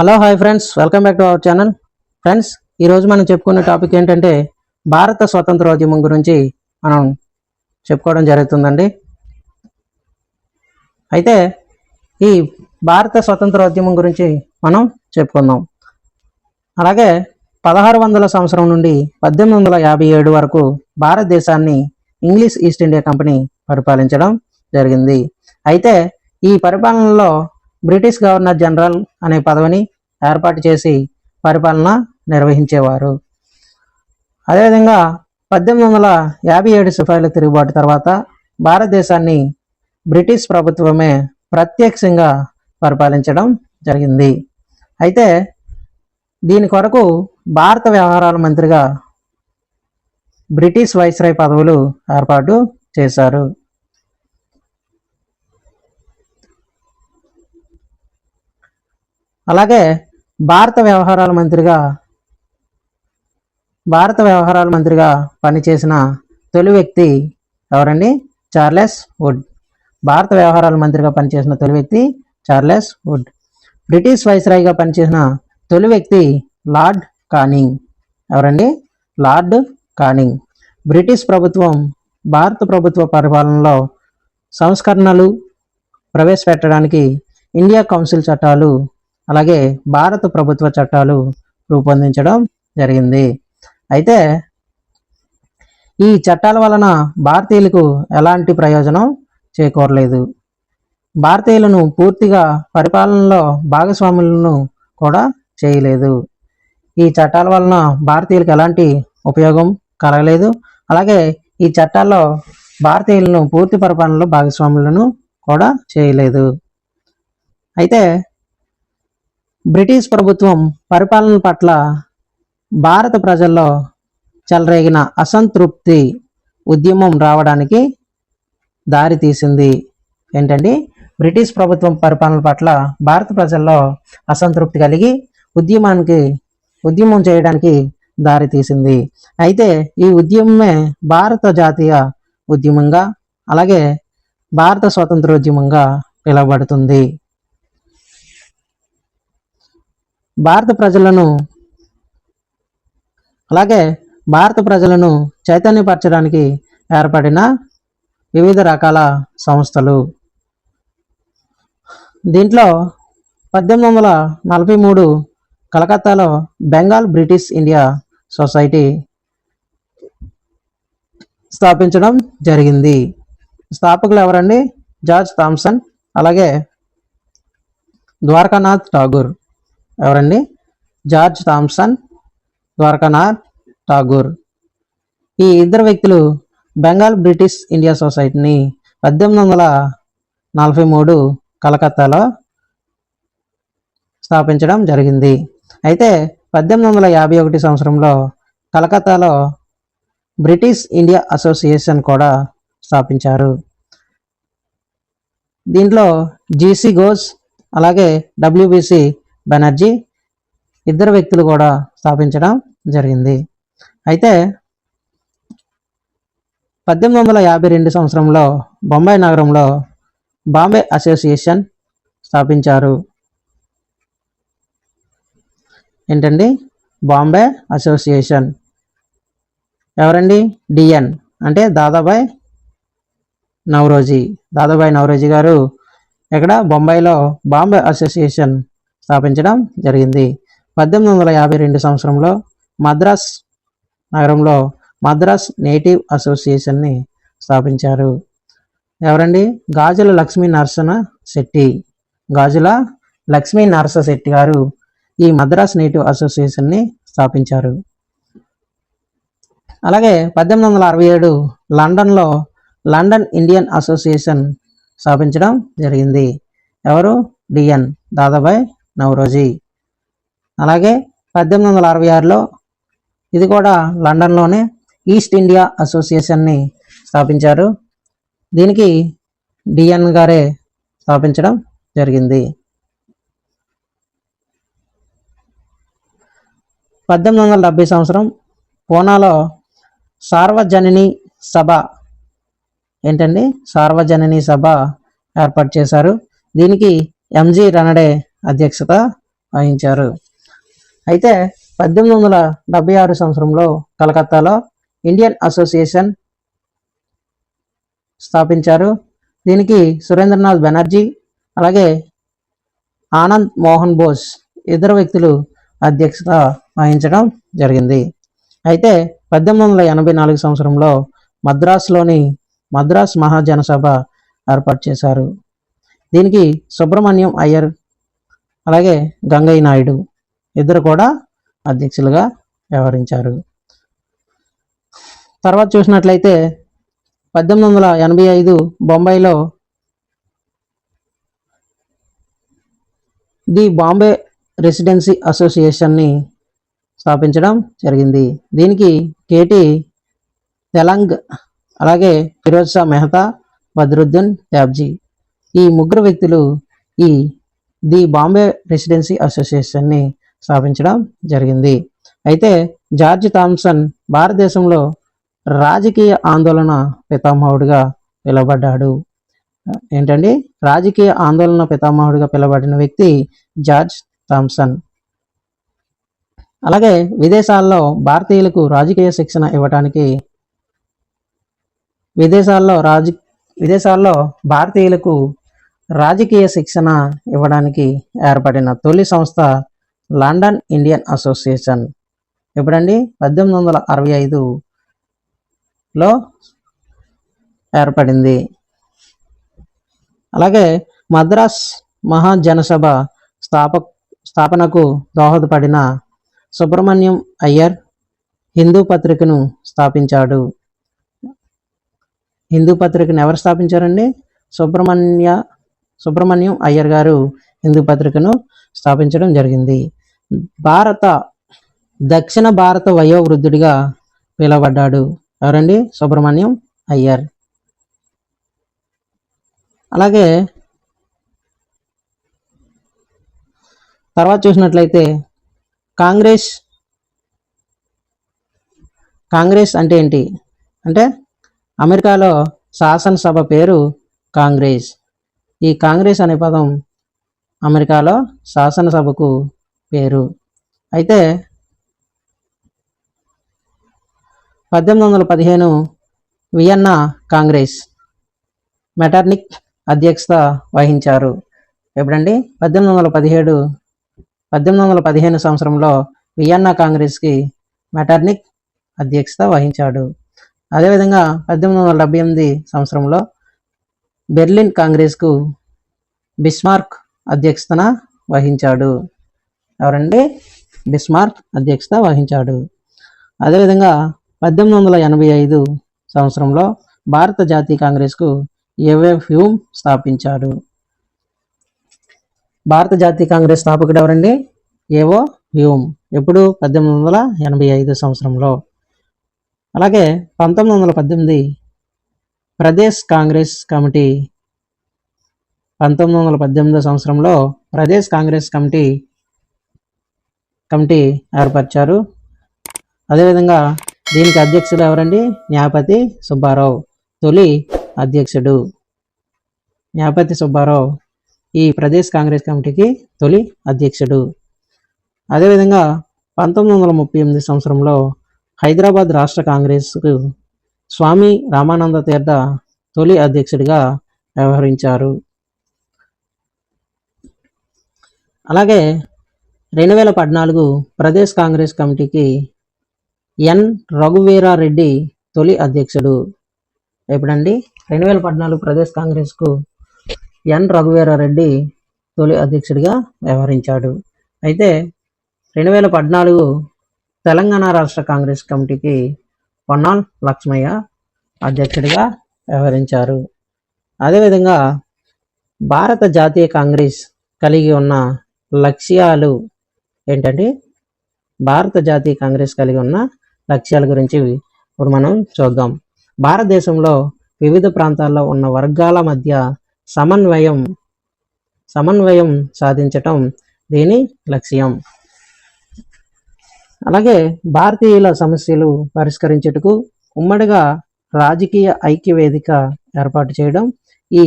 Hello hi friends. Welcome back to our channel. Friends ఈరోజు మనం చెప్పుకునే టాపిక్ ఏంటంటే భారత స్వతంత్రోద్యమం గురించి మనం చెప్పుకోవడం జరుగుతుందండి. అయితే ఈ భారత స్వతంత్రోద్యమం గురించి మనం చెప్పుకుందాం. అలాగే పదహారు వందల సంవత్సరం నుండి పద్దెనిమిది వందల యాభై ఏడు వరకు భారతదేశాన్ని ఇంగ్లీష్ ఈస్ట్ ఇండియా కంపెనీ పరిపాలించడం జరిగింది. అయితే ఈ పరిపాలనలో బ్రిటిష్ గవర్నర్ జనరల్ అనే పదవిని ఏర్పాటు చేసి పరిపాలన నిర్వహించేవారు. అదేవిధంగా పద్దెనిమిది వందల యాభై ఏడు సిపాయిల తిరుగుబాటు తర్వాత భారతదేశాన్ని బ్రిటిష్ ప్రభుత్వమే ప్రత్యక్షంగా పరిపాలించడం జరిగింది. అయితే దీని కొరకు భారత వ్యవహారాల మంత్రిగా బ్రిటిష్ వైస్రాయ్ పదవులు ఏర్పాటు చేశారు. అలాగే భారత వ్యవహారాల మంత్రిగా భారత వ్యవహారాల మంత్రిగా పనిచేసిన తొలి వ్యక్తి ఎవరండి? Charles Wood. భారత వ్యవహారాల మంత్రిగా పనిచేసిన తొలి వ్యక్తి చార్లెస్ వుడ్. బ్రిటిష్ వైస్రాయిగా పనిచేసిన తొలి వ్యక్తి లార్డ్ కానింగ్. ఎవరండి? Lord Canning. బ్రిటిష్ ప్రభుత్వం భారత ప్రభుత్వ పరిపాలనలో సంస్కరణలు ప్రవేశపెట్టడానికి ఇండియా కౌన్సిల్ చట్టాలు అలాగే భారత ప్రభుత్వ చట్టాలు రూపొందించడం జరిగింది. అయితే ఈ చట్టాల వలన భారతీయులకు ఎలాంటి ప్రయోజనం చేకూరలేదు. భారతీయులను పూర్తిగా పరిపాలనలో భాగస్వాములను కూడా చేయలేదు. ఈ చట్టాల వలన భారతీయులకు ఎలాంటి ఉపయోగం కలగలేదు. అలాగే ఈ చట్టాల్లో భారతీయులను పూర్తి పరిపాలనలో భాగస్వాములను కూడా చేయలేదు. అయితే బ్రిటిష్ ప్రభుత్వం పరిపాలన పట్ల భారత ప్రజల్లో చెలరేగిన అసంతృప్తి ఉద్యమం రావడానికి దారితీసింది ఏంటండి? బ్రిటిష్ ప్రభుత్వం పరిపాలన పట్ల భారత ప్రజల్లో అసంతృప్తి కలిగి ఉద్యమానికి ఉద్యమం చేయడానికి దారి తీసింది. అయితే ఈ ఉద్యమమే భారత జాతీయ ఉద్యమంగా అలాగే భారత స్వతంత్రోద్యమంగా పిలువబడుతుంది. భారత ప్రజలను అలాగే భారత ప్రజలను చైతన్యపరచడానికి ఏర్పడిన వివిధ రకాల సంస్థలు. దీంట్లో పద్దెనిమిది వందల నలభై మూడు కలకత్తాలో బెంగాల్ బ్రిటిష్ ఇండియా సొసైటీ స్థాపించడం జరిగింది. స్థాపకులు ఎవరండి? జార్జ్ థామ్సన్ అలాగే ద్వారకానాథ్ ఠాగూర్. ఎవరండి? George Thomson Dwarkanath Tagore. ఈ ఇద్దరు వ్యక్తులు బెంగాల్ బ్రిటిష్ ఇండియా సొసైటీని పద్దెనిమిది వందల నలభై మూడు కలకత్తాలో స్థాపించడం జరిగింది. అయితే పద్దెనిమిది వందల యాభై ఒకటి సంవత్సరంలో కలకత్తాలో బ్రిటిష్ ఇండియా అసోసియేషన్ కూడా స్థాపించారు. దీంట్లో జీసీ ఘోష్ అలాగే డబ్ల్యూబీసీ బెనర్జీ ఇద్దరు వ్యక్తులు కూడా స్థాపించడం జరిగింది. అయితే పద్దెనిమిది వందల యాభై రెండు సంవత్సరంలో బొంబాయి నగరంలో బాంబే అసోసియేషన్ స్థాపించారు. ఏంటండి? బాంబే అసోసియేషన్. ఎవరండి? D N. అంటే దాదాబాయ్ నవరోజీ దాదాబాయ్ నవరోజీ గారు ఇక్కడ బొంబాయిలో బాంబే అసోసియేషన్ స్థాపించడం జరిగింది. పద్దెనిమిది వందల యాభై రెండు సంవత్సరంలో మద్రాస్ నగరంలో మద్రాస్ నేటివ్ అసోసియేషన్ని స్థాపించారు. ఎవరండి? గాజుల లక్ష్మీ నరసన శెట్టి. గాజుల లక్ష్మీ నరస శెట్టి గారు ఈ మద్రాస్ నేటివ్ అసోసియేషన్ని స్థాపించారు. అలాగే పద్దెనిమిది వందల అరవై ఏడు లండన్లో లండన్ ఇండియన్ అసోసియేషన్ స్థాపించడం జరిగింది. ఎవరు? డిఎన్ దాదాబాయ్ నవరోజీ. అలాగే పద్దెనిమిది వందల అరవై ఆరులో ఇది కూడా లండన్లోనే ఈస్ట్ ఇండియా అసోసియేషన్ని స్థాపించారు. దీనికి డిఎన్ గారే స్థాపించడం జరిగింది. పద్దెనిమిది వందల డెబ్బై సంవత్సరం పూనాలో సార్వజనని సభ ఏంటండి? సార్వజనని సభ ఏర్పాటు చేశారు. దీనికి ఎంజి రనడే అధ్యక్షత వహించారు. అయితే పద్దెనిమిది వందల డెబ్బై ఆరు సంవత్సరంలో కలకత్తాలో ఇండియన్ అసోసియేషన్ స్థాపించారు. దీనికి సురేంద్రనాథ్ బెనర్జీ అలాగే ఆనంద్ మోహన్ బోస్ ఇద్దరు వ్యక్తులు అధ్యక్షత వహించడం జరిగింది. అయితే పద్దెనిమిది వందల ఎనభై నాలుగు సంవత్సరంలో మద్రాసులోని మద్రాస్ మహాజనసభ ఏర్పాటు చేశారు. దీనికి సుబ్రహ్మణ్యం అయ్యర్ అలాగే గంగయ్య నాయుడు ఇద్దరు కూడా అధ్యక్షులుగా వ్యవహరించారు. తర్వాత చూసినట్లయితే పద్దెనిమిది వందల ఎనభై ఐదు బొంబాయిలో ది బాంబే రెసిడెన్సీ అసోసియేషన్ని స్థాపించడం జరిగింది. దీనికి కేటి తెలంగ్ అలాగే ఫిరోజ్ షా మెహతా బద్రుద్దీన్ ట్యాబ్జీ ఈ ముగ్గురు వ్యక్తులు ఈ ది బాంబే రెసిడెన్సీ అసోసియేషన్ని స్థాపించడం జరిగింది. అయితే జార్జ్ థామ్సన్ భారతదేశంలో రాజకీయ ఆందోళన పితామహుడిగా పిలువబడ్డాడు. ఏంటండి? రాజకీయ ఆందోళన పితామహుడిగా పిలువబడిన వ్యక్తి జార్జ్ థామ్సన్. అలాగే విదేశాల్లో భారతీయులకు రాజకీయ శిక్షణ ఇవ్వటానికి విదేశాల్లో రాజ విదేశాల్లో భారతీయులకు రాజకీయ శిక్షణ ఇవ్వడానికి ఏర్పడిన తొలి సంస్థ లండన్ ఇండియన్ అసోసియేషన్. ఎప్పుడండి పద్దెనిమిది వందల అరవై ఐదులో ఏర్పడింది. అలాగే మద్రాస్ మహాజనసభ స్థాప స్థాపనకు దోహదపడిన సుబ్రహ్మణ్యం అయ్యర్ హిందూ పత్రికను స్థాపించాడు. హిందూ పత్రికను ఎవరు స్థాపించారండి? సుబ్రహ్మణ్య సుబ్రహ్మణ్యం అయ్యర్ గారు హిందూ పత్రికను స్థాపించడం జరిగింది. భారత దక్షిణ భారత వయోవృద్ధుడిగా పిలువబడ్డాడు. ఎవరండి? సుబ్రహ్మణ్యం అయ్యర్. అలాగే తర్వాత చూసినట్లయితే కాంగ్రెస్ కాంగ్రెస్ అంటే ఏంటి? అంటే అమెరికాలో శాసనసభ పేరు కాంగ్రెస్. ఈ కాంగ్రెస్ అనే పదం అమెరికాలో శాసనసభకు పేరు. అయితే పద్దెనిమిది వందల పదిహేను వియన్నా కాంగ్రెస్ మెటర్నిక్ అధ్యక్షత వహించారు. ఎప్పుడండి? పద్దెనిమిది వందల పదిహేడు పద్దెనిమిది వందల పదిహేను సంవత్సరంలో వియన్నా కాంగ్రెస్కి మెటర్నిక్ అధ్యక్షత వహించాడు. అదేవిధంగా పద్దెనిమిది వందల డెబ్బై ఎనిమిది సంవత్సరంలో బెర్లిన్ కాంగ్రెస్కు బిస్మార్క్ అధ్యక్షతన వహించాడు. ఎవరండి? బిస్మార్క్ అధ్యక్షత వహించాడు. అదేవిధంగా పద్దెనిమిది వందల ఎనభై ఐదు సంవత్సరంలో భారత జాతీయ కాంగ్రెస్కు ఏవేఫ్ హ్యూమ్ స్థాపించాడు. భారత జాతీయ కాంగ్రెస్ స్థాపకుడు ఎవరండి? ఏవో హ్యూమ్. ఎప్పుడు? పద్దెనిమిది వందల ఎనభై ఐదు సంవత్సరంలో. అలాగే పంతొమ్మిది వందల పద్దెనిమిది ప్రదేశ్ కాంగ్రెస్ కమిటీ పంతొమ్మిది వందల పద్దెనిమిదో సంవత్సరంలో ప్రదేశ్ కాంగ్రెస్ కమిటీ కమిటీ ఏర్పరిచారు. అదేవిధంగా దీనికి అధ్యక్షుడు ఎవరండి? న్యాపతి సుబ్బారావు తొలి అధ్యక్షుడు. న్యాపతి సుబ్బారావు ఈ ప్రదేశ్ కాంగ్రెస్ కమిటీకి తొలి అధ్యక్షుడు. అదేవిధంగా పంతొమ్మిది వందల ముప్పై ఎనిమిది సంవత్సరంలో హైదరాబాద్ రాష్ట్ర కాంగ్రెస్కు స్వామి రామానంద తీర్థ తొలి అధ్యక్షుడిగా వ్యవహరించారు. అలాగే రెండు వేల పద్నాలుగు ప్రదేశ్ కాంగ్రెస్ కమిటీకి ఎన్. రఘువీరారెడ్డి తొలి అధ్యక్షుడు. ఎప్పుడండి? రెండు వేల పద్నాలుగు ప్రదేశ్ కాంగ్రెస్కు ఎన్. రఘువీరారెడ్డి తొలి అధ్యక్షుడిగా వ్యవహరించాడు. అయితే రెండు వేల పద్నాలుగు తెలంగాణ రాష్ట్ర కాంగ్రెస్ కమిటీకి పొన్నాల్ లక్ష్మయ్య అధ్యక్షుడిగా వ్యవహరించారు. అదేవిధంగా భారత జాతీయ కాంగ్రెస్ కలిగి ఉన్న లక్ష్యాలు ఏంటంటే భారత జాతీయ కాంగ్రెస్ కలిగి ఉన్న లక్ష్యాల గురించి ఇప్పుడు మనం చూద్దాం. భారతదేశంలో వివిధ ప్రాంతాల్లో ఉన్న వర్గాల మధ్య సమన్వయం సమన్వయం సాధించటం దీని లక్ష్యం? అలాగే భారతీయుల సమస్యలు పరిష్కరించుటకు ఉమ్మడిగా రాజకీయ ఐక్య వేదిక ఏర్పాటు చేయడం ఈ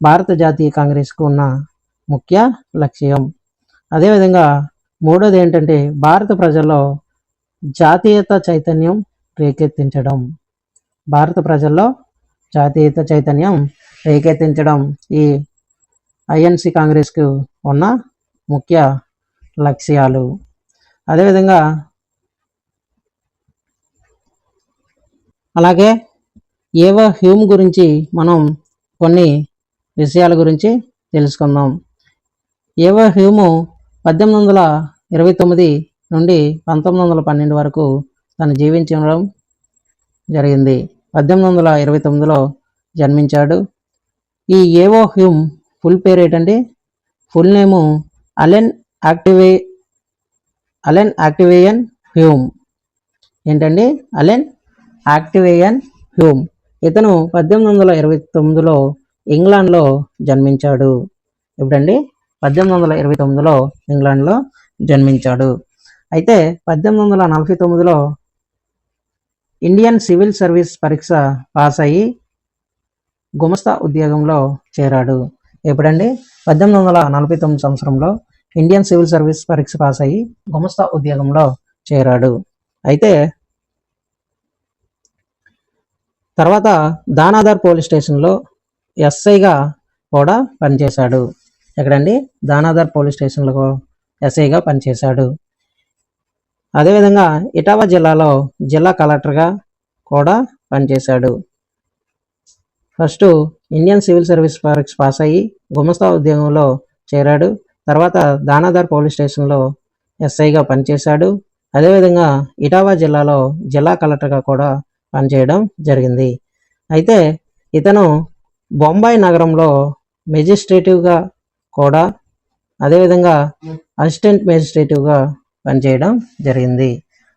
భారత జాతీయ కాంగ్రెస్కు ఉన్న ముఖ్య లక్ష్యం. అదేవిధంగా మూడోది ఏంటంటే భారత ప్రజల్లో జాతీయత చైతన్యం రేకెత్తించడం. భారత ప్రజల్లో జాతీయత చైతన్యం రేకెత్తించడం ఈ ఐఎన్సి కాంగ్రెస్కు ఉన్న ముఖ్య లక్ష్యాలు. అదేవిధంగా అలాగే ఏవో హ్యూమ్ గురించి మనం కొన్ని విషయాల గురించి తెలుసుకుందాం. ఏవో హ్యూము పద్దెనిమిది వందల ఇరవై తొమ్మిది నుండి పంతొమ్మిది వందల పన్నెండు వరకు తను జీవించడం జరిగింది. పద్దెనిమిది వందల ఇరవై తొమ్మిదిలో జన్మించాడు. ఈ ఏవో హ్యూమ్ ఫుల్ పేరు ఏంటండి? Full name Allen యాక్టివే Allan Octavian Hume. ఏంటండి? Allan Octavian Hume. ఇతను పద్దెనిమిది వందల ఇరవై తొమ్మిదిలో ఇంగ్లాండ్లో జన్మించాడు. ఎప్పుడండి? పద్దెనిమిది వందల ఇరవై తొమ్మిదిలో ఇంగ్లాండ్లో జన్మించాడు. అయితే పద్దెనిమిది వందల నలభై తొమ్మిదిలో ఇండియన్ సివిల్ సర్వీస్ పరీక్ష పాస్ అయ్యి గుమస్తా ఉద్యోగంలో చేరాడు. ఎప్పుడండి? పద్దెనిమిది వందల నలభై తొమ్మిది సంవత్సరంలో ఇండియన్ సివిల్ సర్వీస్ పరీక్ష పాస్ అయ్యి గుమస్తా ఉద్యోగంలో చేరాడు. అయితే తర్వాత దానాదార్ పోలీస్ స్టేషన్లో ఎస్ఐగా కూడా పనిచేశాడు. ఎక్కడండి? దానాదార్ పోలీస్ స్టేషన్లో ఎస్ఐగా పనిచేశాడు. అదేవిధంగా ఇటావా జిల్లాలో జిల్లా కలెక్టర్గా కూడా పనిచేశాడు. ఫస్ట్ ఇండియన్ సివిల్ సర్వీస్ పరీక్ష పాస్ అయ్యి గుమస్తా ఉద్యోగంలో చేరాడు. తర్వాత దానాదార్ పోలీస్ స్టేషన్లో ఎస్ఐగా పనిచేశాడు. అదేవిధంగా ఇటావా జిల్లాలో జిల్లా కలెక్టర్గా కూడా పనిచేయడం జరిగింది. అయితే ఇతను బొంబాయి నగరంలో మెజిస్ట్రేటివ్గా కూడా అదేవిధంగా అసిస్టెంట్ మెజిస్ట్రేటివ్గా పనిచేయడం జరిగింది.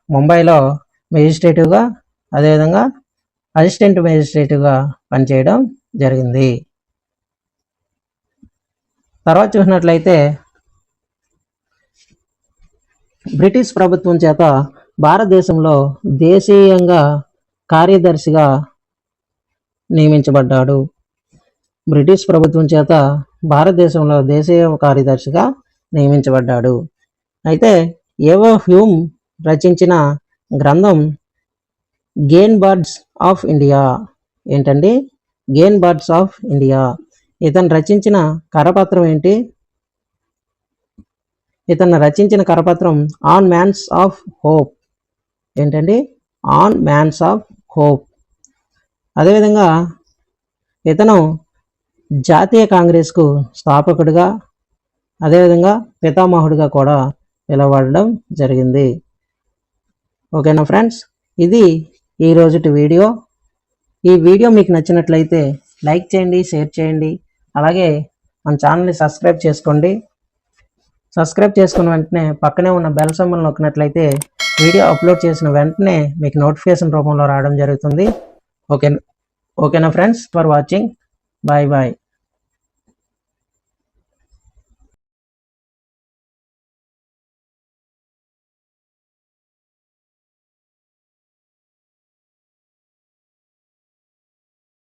ముంబైలో మెజిస్ట్రేటివ్గా అదేవిధంగా అసిస్టెంట్ మెజిస్ట్రేటివ్గా పనిచేయడం జరిగింది. తర్వాత చూసినట్లయితే బ్రిటిష్ ప్రభుత్వం చేత భారతదేశంలో దేశీయంగా కార్యదర్శిగా నియమించబడ్డాడు. బ్రిటిష్ ప్రభుత్వం చేత భారతదేశంలో దేశీయ కార్యదర్శిగా నియమించబడ్డాడు. అయితే ఏవో హ్యూమ్ రచించిన గ్రంథం గేన్ బర్డ్స్ ఆఫ్ ఇండియా. ఏంటండి? Game birds of India. ఇతను రచించిన కరపత్రం ఏంటి? ఇతను రచించిన కరపత్రం ఆన్ మ్యాన్స్ ఆఫ్ హోప్. ఏంటండి? On man's of hope. అదేవిధంగా ఇతను జాతీయ కాంగ్రెస్కు స్థాపకుడిగా అదేవిధంగా పితామహుడిగా కూడా పిలువబడడం జరిగింది. ఓకేనా ఫ్రెండ్స్? ఇది ఈ రోజుటి వీడియో. ఈ వీడియో మీకు నచ్చినట్లయితే లైక్ చేయండి షేర్ చేయండి. అలాగే మన ఛానల్ని సబ్స్క్రైబ్ చేసుకోండి. సబ్స్క్రైబ్ చేసుకున్న వెంటనే పక్కనే ఉన్న బెల్ సింబల్ నొక్కినట్లయితే వీడియో అప్లోడ్ చేసిన వెంటనే మీకు నోటిఫికేషన్ రూపంలో రావడం జరుగుతుంది. ఓకే ఓకేనా friends for watching bye bye